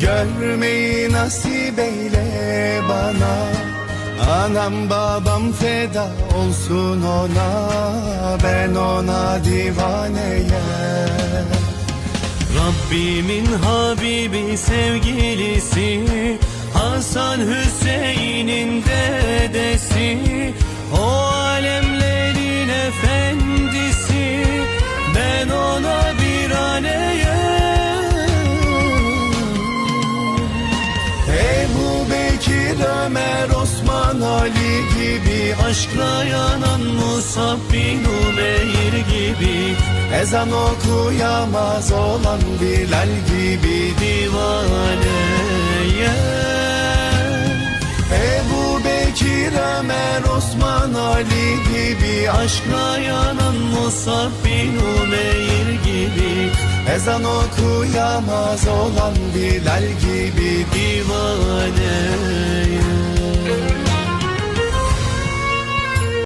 Görmeyi nasip eyle bana. Anam babam feda olsun ona. Ben ona divaneyim Rabbimin Habibi sevgilisi Hasan Hüseyin'in dedesi Ömer, Osman, Ali gibi Aşkla yanan Musab bin Umeyr gibi. Ezan okuyamaz olan Bilal gibi Divaneyim Ebu Bekir, Ömer, Osman, Ali gibi Aşkla yanan Musab bin Umeyr gibi. Ezan okuyamaz olan Bilal gibi Divane